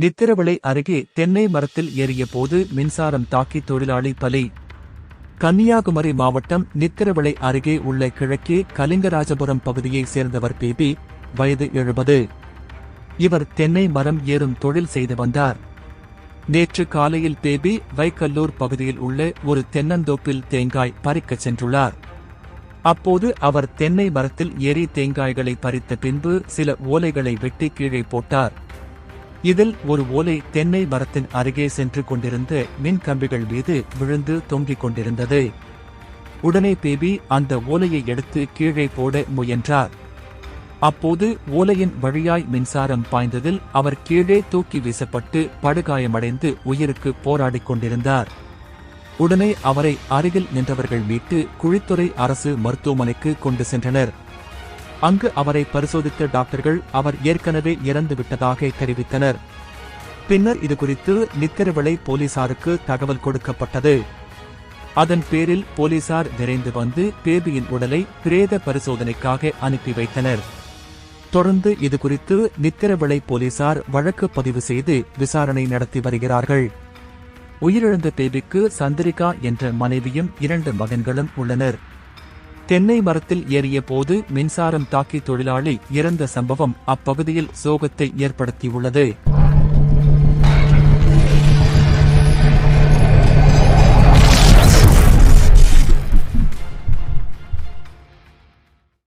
நித்திரவளை அருகே தென்னை மரத்தில் ஏறிய போது மின்சாரம் தாக்கி தொழிலாளி பலி. கன்னியாகுமரி மாவட்டம் நித்திரவளை அருகே உள்ள கிழக்கே கலிங்கராஜபுரம் பகுதியைச் சேர்ந்தவர் பேபி வயது எழுபது. இவர் தென்னை மரம் ஏறும் தொழில் செய்து வந்தார். நேற்று காலையில் பேபி வைக்கல்லூர் பகுதியில் உள்ள ஒரு தென்னந்தோப்பில் தேங்காய் பறிக்கச் சென்றுள்ளார். அப்போது அவர் தென்னை மரத்தில் ஏறி தேங்காய்களை பறித்த பின்பு சில ஓலைகளை வெட்டி கீழே போட்டார். இதில் ஒரு ஓலை தென்னை மரத்தின் அருகே சென்று கொண்டிருந்த மின் கம்பிகள் மீது விழுந்து தொங்கிக் கொண்டிருந்தது. உடனே பேபி அந்த ஓலையை எடுத்து கீழே போட முயன்றார். அப்போது ஓலையின் வழியாய் மின்சாரம் பாய்ந்ததில் அவர் கீழே தூக்கி வீசப்பட்டு படுகாயமடைந்து உயிருக்கு போராடிக் கொண்டிருந்தார். உடனே அவரை அருகில் நின்றவர்கள் மீட்டு குழித்துறை அரசு மருத்துவமனைக்கு கொண்டு சென்றனர். அங்கு அவரை பரிசோதித்த டாக்டர்கள் அவர் ஏற்கனவே இறந்துவிட்டதாக தெரிவித்தனர். பின்னர் இதுகுறித்து நித்திரவிளை போலீசாருக்கு தகவல் கொடுக்கப்பட்டது. அதன் பேரில் போலீசார் விரைந்து வந்து பேபியின் உடலை பிரேத பரிசோதனைக்காக அனுப்பி வைத்தனர். தொடர்ந்து இதுகுறித்து நித்திரவிளை போலீசார் வழக்கு பதிவு செய்து விசாரணை நடத்தி வருகிறார்கள். உயிரிழந்த பேபிக்கு சந்திரிகா என்ற மனைவியும் இரண்டு மகன்களும் உள்ளனர். தென்னை மரத்தில் ஏறிய போது மின்சாரம் தாக்கி தொழிலாளி இறந்த சம்பவம் அப்பகுதியில் சோகத்தை ஏற்படுத்தியுள்ளது.